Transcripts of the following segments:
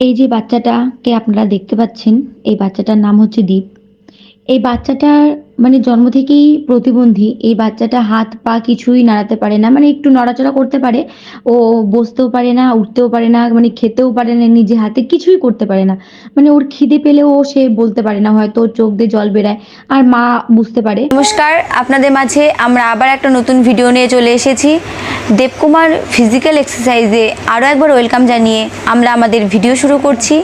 এই যে বাচ্চাটাকে আপনারা দেখতে পাচ্ছেন এই বাচ্চাটার নাম হচ্ছে দীপ। এই বাচ্চাটার মানে জন্ম থেকেই প্রতিবন্ধী, এই বাচ্চাটা হাত পা কিছুই নাড়াতে পারে না মানে একটু নড়াচড়া করতে পারে, ও বসতেও পারে না, উঠতেও পারে না মানে খেতেও পারে না, নিজে হাতে কিছুই করতে পারে না। মানে ওর খিদে পেলেও সে বলতে পারে না, হয়তো চোখ দিয়ে জল বেরায়, আর মা বুঝতে পারে। নমস্কার, আপনাদের মাঝে আমরা আবার একটা নতুন ভিডিও নিয়ে চলে এসেছি। দেবকুমার ফিজিক্যাল এক্সারসাইজে আরও একবার ওয়েলকাম জানিয়ে আমরা আমাদের ভিডিও শুরু করছি।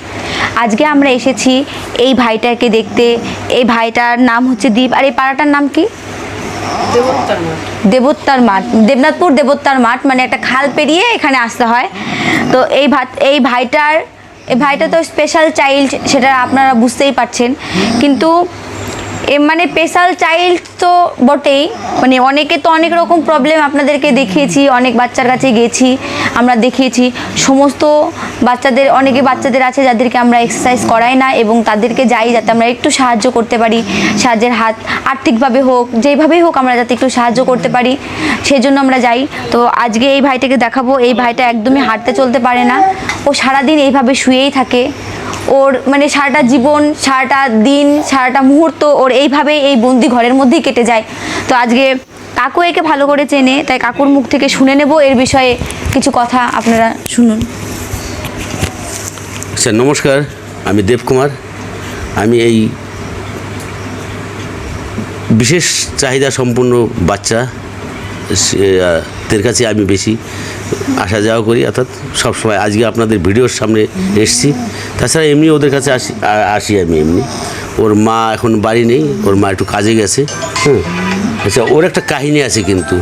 আজকে আমরা এসেছি এই ভাইটাকে দেখতে। এই ভাইটার নাম হচ্ছে দীপ। আর এই পাড়াটার নাম কি? দেবোত্তার মাঠ। দেবনাথপুর দেবোত্তার মাঠ মানে একটা খাল পেরিয়ে এখানে আসতে হয়। তো এই ভাত এই ভাইটার এই ভাইটা তো স্পেশাল চাইল্ড সেটা আপনারা বুঝতেই পারছেন। কিন্তু মানে স্পেশাল চাইল্ড তো বটেই। মানে অনেকে তো অনেক রকম প্রবলেম আপনাদেরকে দেখিয়েছি, অনেক বাচ্চার কাছে গেছি, আমরা দেখিয়েছি। সমস্ত বাচ্চাদের, অনেকে বাচ্চাদের আছে যাদেরকে আমরা এক্সারসাইজ করাই না এবং তাদেরকে যাই যাতে আমরা একটু সাহায্য করতে পারি, সাহায্যের হাত আর্থিকভাবে হোক, যেইভাবেই হোক আমরা যাতে একটু সাহায্য করতে পারি সেই জন্য আমরা যাই। তো আজকে এই ভাইটাকে দেখাবো, এই ভাইটা একদমই হাঁটতে চলতে পারে না। ও সারাদিন এইভাবে শুয়েই থাকে। ওর মানে সারাটা জীবন, সারাটা দিন, সারাটা মুহূর্ত ওর এইভাবেই এই বন্দি ঘরের মধ্যেই কেটে যায়। তো আজকে কাকু একে ভালো করে চেনে, তাই কাকুর মুখ থেকে শুনে নেব। এর বিষয়ে কিছু কথা আপনারা শুনুন। স্যার, নমস্কার। আমি দেবকুমার। আমি এই বিশেষ চাহিদা সম্পন্ন বাচ্চা দের কাছে আমি বেশি আসা যাওয়া করি, অর্থাৎ সবসময় আজকে আপনাদের ভিডিওর সামনে এসছি। তাছাড়া এমনি ওদের কাছে আসি আসি আমি এমনি। ওর মা এখন বাড়ি নেই, ওর মা একটু কাজে গেছে। হুম। আচ্ছা ওর একটা কাহিনী আছে কিন্তু।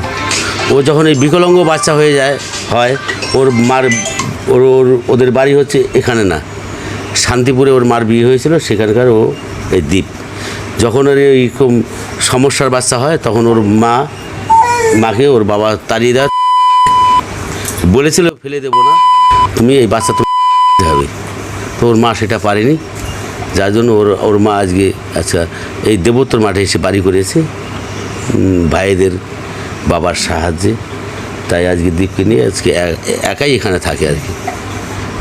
ও যখন এই বিকলাঙ্গ বাচ্চা হয়ে যায়, হয়, ওর মার, ওর ওর, ওদের বাড়ি হচ্ছে এখানে না। শান্তিপুরে ওর মার বিয়ে হয়েছিল, সেখানকার ও এই দ্বীপ। যখন ওর এইরকম সমস্যার বাচ্চা হয়, তখন ওর মা মাকে ওর বাবা তাড়িয়ে দেয় বলেছিল ফেলে দেবো না। তুমি এই বাচ্চা তো হবে? তো ওর মা সেটা পারেনি। যার জন্য ওর ওর মা আজকে আচ্ছা এই দেবোত্তর মাঠে এসে বাড়ি করেছে। ভাইদের বাবার সাহায্যে। তাই আজকে দ্বীপকে নিয়ে আজকে একাই এখানে থাকে আর কি।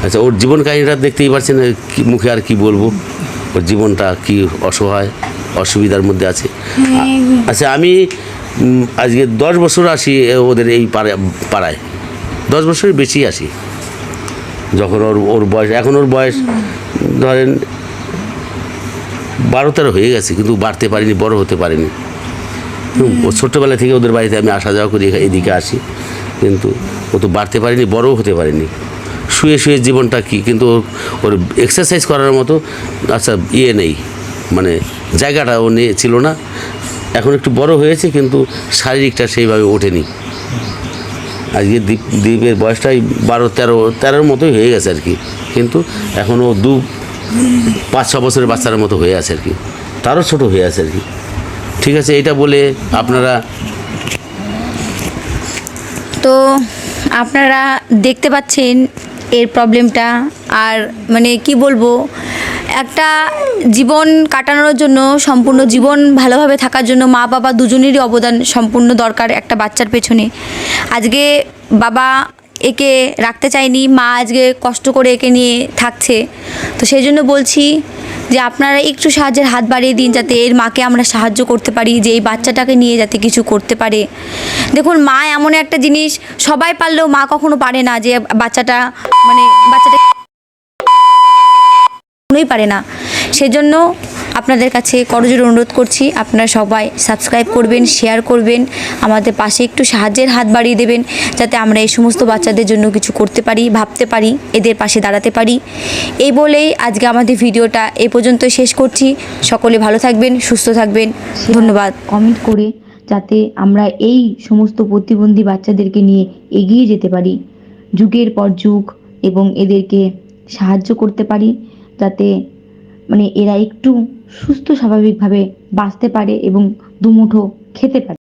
আচ্ছা ওর জীবন কাহিনীটা দেখতেই পারছেন কি মুখে আর কি বলব। ওর জীবনটা কি অসহায় অসুবিধার মধ্যে আছে। আচ্ছা আমি আজকে দশ বছর আসি ওদের এই পাড়া- পাড়ায়। দশ বছরের বেশি আসি। যখন ওর ওর বয়স, এখন ওর বয়স, ধরেন, বারো তেরো হয়ে গেছে, কিন্তু বাড়তে পারিনি, বড় হতে পারেনি। ছোট্টবেলা থেকে ওদের বাড়িতে আমি আসা যাওয়া করি, এদিকে আসি। কিন্তু ও তো বাড়তে পারেনি, বড়ও হতে পারেনি। শুয়ে শুয়ে জীবনটা কি, কিন্তু ওর- ওর এক্সারসাইজ করার মতো আচ্ছা ইয়ে নেই। মানে জায়গাটা ও নিয়ে ছিল না। এখন একটু বড় হয়েছে, কিন্তু শারীরিকটা সেইভাবে ওঠেনি। আজকে দ্বীপ, দ্বীপের বয়সটাই বারো, তেরো, তেরোর মতোই হয়ে গেছে আর কি। কিন্তু এখনও দু, পাঁচ, ছ বছরের বাচ্চার মতো হয়ে আছে আর কি। তারও ছোট হয়ে আছে আর কি। ঠিক আছে এটা বলে আপনারা তো আপনারা দেখতে পাচ্ছেন এর প্রবলেমটা আর মানে কি বলব একটা জীবন কাটানোর জন্য, সম্পূর্ণ জীবন ভালোভাবে থাকার জন্য মা, বাবা দুজনেরই অবদান সম্পূর্ণ দরকার একটা বাচ্চার পেছনে। আজকে বাবা একে রাখতে চায়নি, মা আজকে কষ্ট করে একে নিয়ে থাকছে। তো সেই জন্য বলছি যে আপনারা একটু সাহায্যের হাত বাড়িয়ে দিন যাতে এর মাকে আমরা সাহায্য করতে পারি, যে এই বাচ্চাটাকে নিয়ে যাতে কিছু করতে পারে। দেখুন, মা এমন একটা জিনিস, সবাই পারলেও মা কখনো পারে না যে বাচ্চাটা মানে বাচ্চাটা কখনোই পারে না। সেজন্য আপনাদের কাছে করজোর অনুরোধ করছি, আপনারা সবাই সাবস্ক্রাইব করবেন শেয়ার করবেন, আমাদের পাশে একটু সাহায্যের হাত বাড়িয়ে দেবেন, যাতে আমরা এই সমস্ত বাচ্চাদের জন্য কিছু করতে পারি, ভাবতে পারি, এদের পাশে দাঁড়াতে পারি। এই বলেই আজকে আমাদের ভিডিওটা এ পর্যন্ত শেষ করছি। সকলে ভালো থাকবেন, সুস্থ থাকবেন। ধন্যবাদ। কমেন্ট করে যাতে আমরা এই সমস্ত প্রতিবন্ধী বাচ্চাদেরকে নিয়ে এগিয়ে যেতে পারি। যুগের পর যুগ এবং এদেরকে সাহায্য করতে পারি। যাতে মানে এরা একটু সুস্থ স্বাভাবিকভাবে বাঁচতে পারে এবং দুমুঠো খেতে পারে।